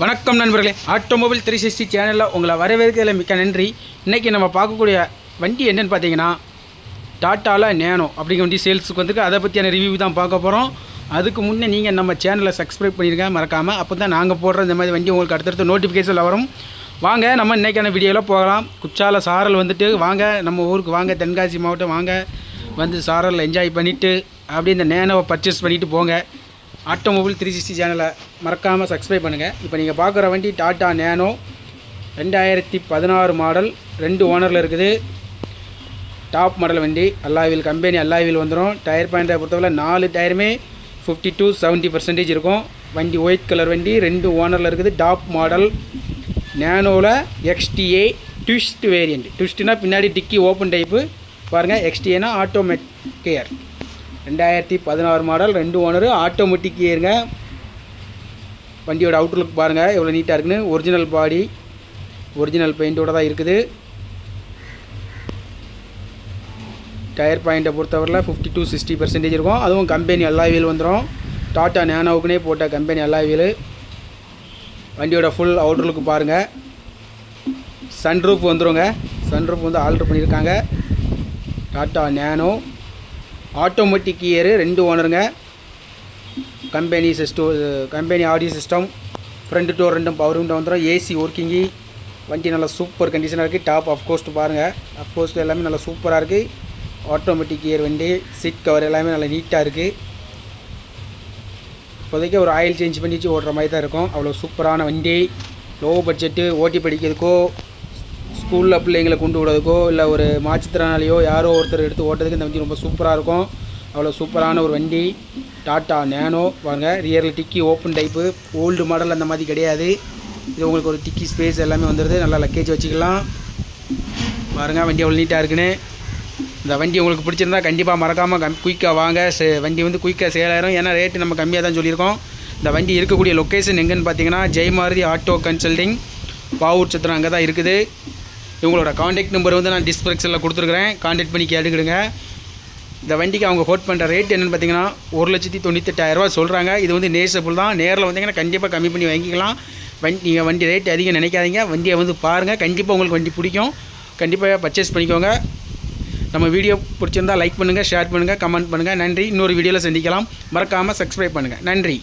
வணக்கம் நண்பர்களே. Automobile three sixty சேனலில் உங்களை வரவேற்கிறதுல மிக்க நன்றி. இன்றைக்கி நம்ம பார்க்கக்கூடிய வண்டி என்னன்னு பார்த்தீங்கன்னா டாட்டாவில் நேனோ அப்படிங்கிற வண்டி சேல்ஸுக்கு வந்துருக்கு. அதை பற்றியான ரிவ்யூ தான் பார்க்க போகிறோம் அதுக்கு முன்னே நீங்கள் நம்ம சேனலை சப்ஸ்கிரைப் பண்ணியிருக்க மறக்காமல் அப்போ தான் நாங்கள் போடுற இந்த மாதிரி வண்டி உங்களுக்கு அடுத்தடுத்து நோட்டிஃபிகேஷனில் வரும். வாங்க நம்ம இன்றைக்கான வீடியோவில் போகலாம். குச்சால சாரல் வந்துட்டு வாங்க நம்ம ஊருக்கு வாங்க தென்காசி மாவட்டம் வாங்க. வந்து சாரல் என்ஜாய் பண்ணிவிட்டு அப்படியே இந்த நேனோவை பர்ச்சேஸ் பண்ணிவிட்டு போங்க. ஆட்டோமொபைல் த்ரீ சிக்ஸ்டி சேனலை மறக்காமல் சப்ஸ்கிரைப் பண்ணுங்கள் இப்போ நீங்கள் பார்க்குற வண்டி டாட்டா நேனோ ரெண்டாயிரத்தி பதினாறு மாடல் ரெண்டு ஓனரில் இருக்குது. டாப் மாடல் வண்டி அல்லாவில் கம்பெனி அல்லாவில் வந்துடும் டயர் பாயிண்டை பொறுத்தவரை நாலு டயருமே ஃபிஃப்டி டூ செவன்ட்டி பர்சன்டேஜ் இருக்கும். வண்டி ஒயிட் கலர் வண்டி ரெண்டு ஓனரில் இருக்குது. டாப் மாடல் நேனோவில் எக்ஸ்டிஏ ட்விஸ்ட் வேரியண்ட் ட்விஸ்ட்னால் பின்னாடி டிக்கி ஓப்பன் டைப்பு பாருங்கள் எக்ஸ்டிஏனா ஆட்டோமேட் கேர் ரெண்டாயிரத்தி பதினாறு மாடல் ரெண்டு ஓனரு ஆட்டோமேட்டிக் ஏறுங்க வண்டியோட அவுட்லுக் பாருங்கள் எவ்வளோ நீட்டாக இருக்குன்னு. ஒரிஜினல் பாடி ஒரிஜினல் பெயிண்டோட தான் இருக்குது. டயர் பாயிண்ட்டை பொறுத்தவரையில் ஃபிஃப்டி டூ சிக்ஸ்டி பர்சன்டேஜ் இருக்கும். அதுவும் கம்பெனி எல்லா வீல் வந்துடும் டாட்டா நேனோவுக்குனே போட்ட கம்பெனி அல்லாவியல் வண்டியோட ஃபுல் அவுட்லுக்கு பாருங்கள் சன்ரூஃப் வந்துருங்க. சன்ரூஃப் வந்து ஆல்ட்ரு பண்ணியிருக்காங்க டாட்டா நேனோ ஆட்டோமேட்டிக் இயரு ரெண்டு ஓனருங்க. Company system company audio system front door ரெண்டும் பவர் விண்டோ வந்துடும் ஏசி ஒர்க்கிங்கி வண்டி நல்லா சூப்பர் கண்டிஷனாக இருக்குது டாப் அஃப்கோஸ்ட் பாருங்கள் அஃப்கோஸ்ட் எல்லாமே நல்லா சூப்பராக இருக்குது ஆட்டோமேட்டிக் கியர் வண்டி சீட் கவர் எல்லாமே நல்லா நீட்டாக இருக்குது இப்போதைக்கு ஒரு ஆயில் சேஞ்ச் பண்ணிச்சு ஓடுற மாதிரி தான் இருக்கும். அவ்வளோ சூப்பரான வண்டி. லோ பட்ஜெட்டு ஓட்டி படிக்கிறதுக்கோ ஸ்கூலில் பிள்ளைங்களை கொண்டு விடுறதுக்கோ இல்லை ஒரு மாற்றுத்திறனாளியோ யாரோ ஒருத்தர் எடுத்து ஓட்டுறதுக்கு இந்த வண்டி ரொம்ப சூப்பராக இருக்கும். அவ்வளோ சூப்பரான ஒரு வண்டி. Tata Nano. வாங்க ரியரில் டிக்கி ஓப்பன் டைப்பு ஓல்டு மாடல் அந்த மாதிரி கிடையாது. இது உங்களுக்கு ஒரு டிக்கி ஸ்பேஸ் எல்லாமே வந்துடுது நல்லா லக்கேஜ் வச்சுக்கலாம். பாருங்கள் வண்டி அவ்வளோ நீட்டாக இருக்குன்னு. இந்த வண்டி உங்களுக்கு பிடிச்சிருந்தா கண்டிப்பாக மறக்காமல் கம் குயிக்காக வாங்க. சே வண்டி வந்து குயிக்காக சேலாயிரும் ஏன்னா ரேட்டு நம்ம கம்மியாக தான் சொல்லியிருக்கோம். இந்த வண்டி இருக்கக்கூடிய லொக்கேஷன் எங்கேன்னு பார்த்தீங்கன்னா ஜெய்மாருதி ஆட்டோ கன்சல்டிங் பாவூர் சத்திரம் அங்கே தான் இருக்குது. இவங்களோட காண்டாக்ட் நம்பர் வந்து நான் டிஸ்கிரிப்ஷனில் கொடுத்துருக்குறேன். காண்டாக்ட் பண்ணி கேட்டுக்கிடுங்க. இந்த வண்டிக்கு அவங்க கோட் பண்ணுற ரேட் என்னென்னு பார்த்தீங்கன்னா ஒரு லட்சத்தி தொண்ணூத்தெட்டாயிரரூவா சொல்கிறாங்க இது வந்து நேசபிள் தான். நேரில் வந்தீங்கன்னா கண்டிப்பாக கம்மி பண்ணி வாங்கிக்கலாம். வண்டி நீங்கள் வண்டி ரேட் அதிகம் நினைக்காதீங்க. வண்டியை வந்து பாருங்கள் கண்டிப்பாக உங்களுக்கு வண்டி பிடிக்கும். கண்டிப்பாக பர்ச்சேஸ் பண்ணிக்கோங்க. நம்ம வீடியோ பிடிச்சிருந்தா லைக் பண்ணுங்கள் ஷேர் பண்ணுங்கள் கமெண்ட் பண்ணுங்கள் நன்றி. இன்னொரு வீடியோவில் சந்திக்கலாம். மறக்காமல் சப்ஸ்கிரைப் பண்ணுங்கள் நன்றி.